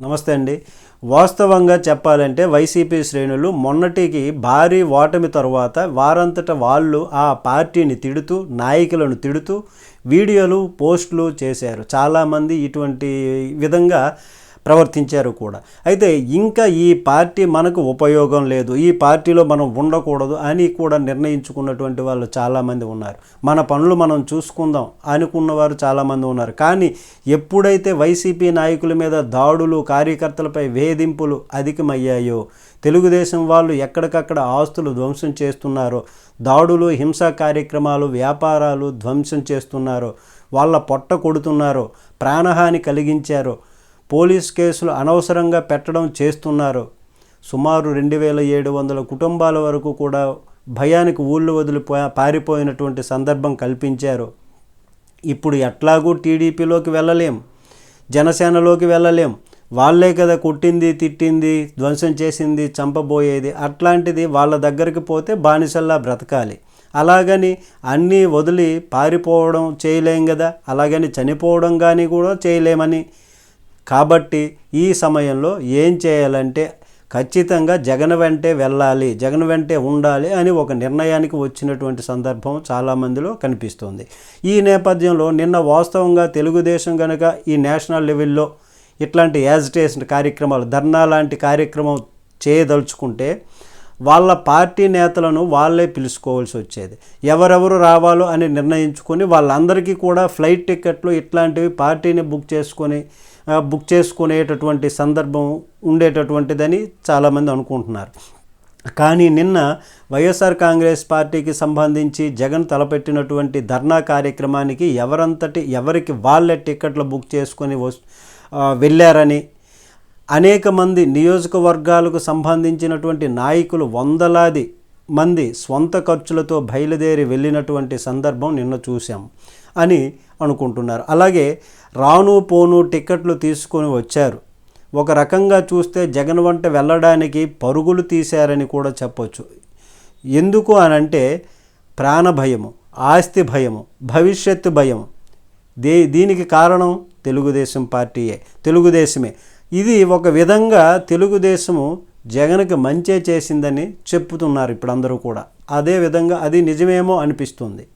నమస్తే అండి. వాస్తవంగా చెప్పాలంటే వైసీపీ శ్రేణులు మొన్నటికి భారీ ఓటమి తరువాత వారంతట వాళ్ళు ఆ పార్టీని తిడుతూ నాయకులను తిడుతూ వీడియోలు పోస్టులు చేశారు. చాలామంది ఇటువంటి విధంగా ప్రవర్తించారు కూడా. అయితే ఇంకా ఈ పార్టీ మనకు ఉపయోగం లేదు ఈ పార్టీలో మనం ఉండకూడదు అని కూడా నిర్ణయించుకున్నటువంటి వాళ్ళు చాలామంది ఉన్నారు. మన పనులు మనం చూసుకుందాం అనుకున్నవారు చాలామంది ఉన్నారు. కానీ ఎప్పుడైతే వైసీపీ నాయకుల మీద దాడులు కార్యకర్తలపై వేధింపులు అధికమయ్యాయో తెలుగుదేశం వాళ్ళు ఎక్కడికక్కడ ఆస్తులు ధ్వంసం చేస్తున్నారో దాడులు హింసా కార్యక్రమాలు వ్యాపారాలు ధ్వంసం చేస్తున్నారో వాళ్ళ పొట్ట కొడుతున్నారో ప్రాణహాని కలిగించారో పోలీస్ కేసులు అనవసరంగా పెట్టడం చేస్తున్నారు. సుమారు రెండు వేల ఏడు వందల కుటుంబాల వరకు కూడా భయానికి ఊళ్ళు వదిలిపో పారిపోయినటువంటి సందర్భం కల్పించారు. ఇప్పుడు ఎట్లాగూ టీడీపీలోకి వెళ్ళలేం. జనసేనలోకి వెళ్ళలేం. వాళ్ళే కదా కొట్టింది తిట్టింది ధ్వంసం చేసింది చంపబోయేది. అట్లాంటిది వాళ్ళ దగ్గరికి పోతే బానిసల్లా బ్రతకాలి. అలాగని అన్నీ వదిలి పారిపోవడం చేయలేం కదా. అలాగని చనిపోవడం కానీ కూడా చేయలేమని కాబట్టి ఈ సమయంలో ఏం చేయాలంటే ఖచ్చితంగా జగన్ వెంటే వెళ్ళాలి జగన్ వెంటే ఉండాలి అని ఒక నిర్ణయానికి వచ్చినటువంటి సందర్భం చాలామందిలో కనిపిస్తుంది. ఈ నేపథ్యంలో నిన్న వాస్తవంగా తెలుగుదేశం కనుక ఈ నేషనల్ లెవెల్లో ఇట్లాంటి యాజిటేషన్ కార్యక్రమాలు ధర్నా లాంటి కార్యక్రమం చేయదలుచుకుంటే వాళ్ళ పార్టీ నేతలను వాళ్ళే పిలుచుకోవాల్సి వచ్చేది. ఎవరెవరు రావాలో అని నిర్ణయించుకొని వాళ్ళందరికీ కూడా ఫ్లైట్ టికెట్లు ఇట్లాంటివి పార్టీని బుక్ చేసుకొని బుక్ చేసుకునేటటువంటి సందర్భం ఉండేటటువంటిదని చాలామంది అనుకుంటున్నారు. కానీ నిన్న వైఎస్ఆర్ కాంగ్రెస్ పార్టీకి సంబంధించి జగన్ తలపెట్టినటువంటి ధర్నా కార్యక్రమానికి ఎవరంతటి ఎవరికి వాళ్ళే టికెట్లు బుక్ చేసుకొని వస్ వెళ్ళారని అనేక మంది నియోజకవర్గాలకు సంబంధించినటువంటి నాయకులు వందలాది మంది స్వంత ఖర్చులతో బయలుదేరి వెళ్ళినటువంటి సందర్భం నిన్న చూసాం అని అనుకుంటున్నారు. అలాగే రాను పోను టికెట్లు తీసుకొని వచ్చారు. ఒక రకంగా చూస్తే జగన్ వంట వెళ్ళడానికి పరుగులు తీశారని కూడా చెప్పొచ్చు. ఎందుకు అనంటే ప్రాణ భయము ఆస్తి భయము భవిష్యత్తు భయం. దే దీనికి కారణం తెలుగుదేశం పార్టీయే తెలుగుదేశమే. ఇది ఒక విధంగా తెలుగుదేశము జగన్కి మంచే చేసిందని చెప్పుతున్నారు ఇప్పుడు అందరూ కూడా. అదే విధంగా అది నిజమేమో అనిపిస్తుంది.